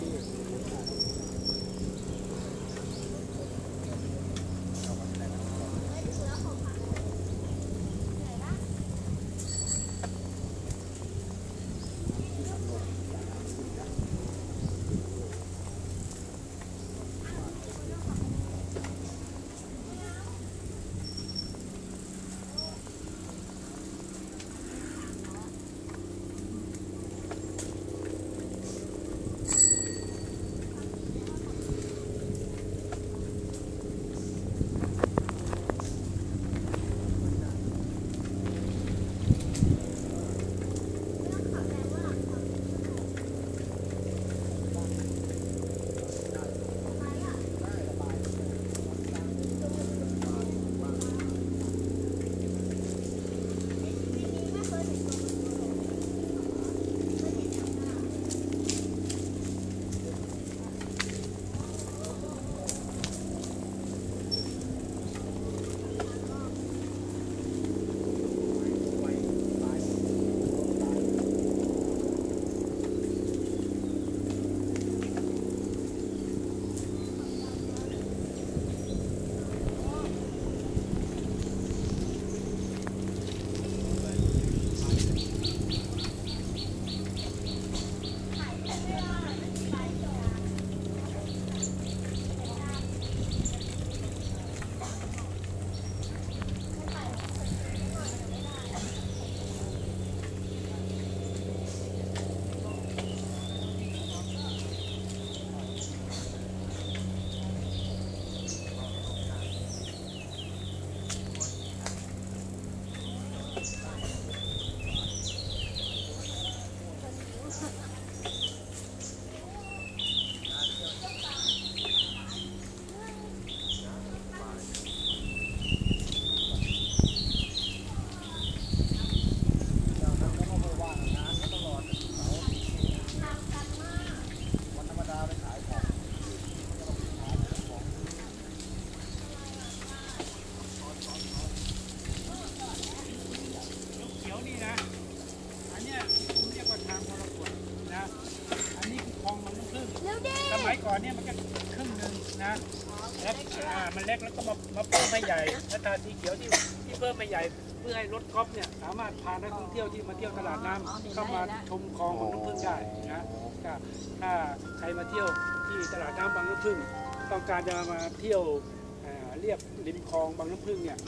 here. นะแล้วอ่ามันเล็กแล้วก็มามาเพิ่มให้ใหญ่แล้วทาสีเขียวที่ที่เพิ่มให้ใหญ่เพื่อให้รถกอล์ฟเนี่ยสามารถพานักท่องเที่ยวที่มาเที่ยวตลาดน้ำเข้ามาชมคลองบางน้ำพึ่งได้นะก็ถ้าใครมาเที่ยวที่ตลาดน้ำบางน้ำพึ่ง ต้องการจะมาเที่ยวอ่าเรียบริมคลองบางน้ำพึ่งเนี่ย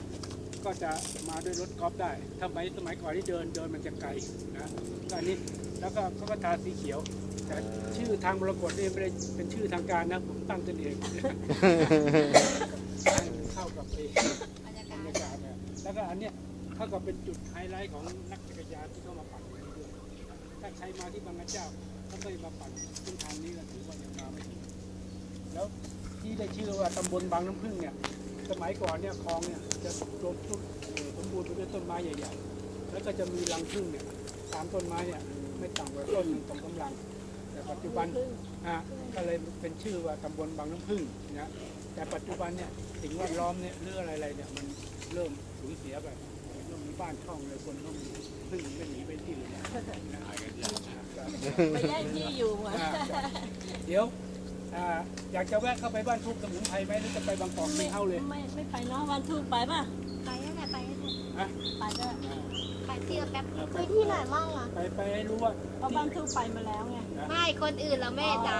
ก็จะมาด้วยรถกอล์ฟได้ถ้าสมัยสมัยก่อนที่เดินเดินมันจะไกลนะก็อันนี้แล้วก็เขาก็ทาสีเขียว แต่ชื่อทางมรกตนี่ไม่ได้เป็นชื่อทางการนะผมตั้งขึ้นเองเข้ากับเองบรรยากาศเนี่ยแล้วก็อันเนี้ยเข้ากับเป็นจุดไฮไลท์ของนักจักรยานที่เข้ามาปั่นที่นี่ด้วยถ้าใครมาที่บางกระเจ้าเขาก็จะมาปั่นเส้นทางนี้ก็ถือว่ายังมาไม่ถึงแล้วที่ได้ชื่อว่าตำบลบางน้ำพึ่งเนี่ย สมัยก่อนเนี่ยคลองเนี่ยจะรวมต้นเอ่อสมบูรณ์ไปด้วยต้นไม้ใหญ่ๆ แล้วก็จะมีรังผึ้งเนี่ยตามต้นไม้เนี่ยไม่ต่ำกว่าต้นหนึ่งสองสามรัง แต่ปัจจุบันอะก็เลยเป็นชื่อว่าตำบลบางน้ำผึ้งนะแต่ปัจจุบันเนี่ยสิ่งแวดล้อมเนี่ยเรื่องอะไรๆเนี่ยมันเริ่มสูญเสียไปเริ่มมีบ้านช่องเลยคนก็มีพึ่งไม่หนีไปที่อื่นนะไปแย่งที่อยู่อะอ่าเดี๋ยว อ่าอยากจะแวะเข้าไปบ้านทุกสมุนไพรไหมหรือจะไปบางกอกไม่เข้าเลยไม่ไม่ไปเนาะวันทูกไปป่ะไปนั่นแหละไปนั่นแหละฮะไปก็ไปเที่ยวแป๊บไปที่ไหนบ้างอะ ไปไปให้รู้ว่า เพราะบ้านทูกไปมาแล้วไง ไม่ คนอื่นเราแม่จ๋า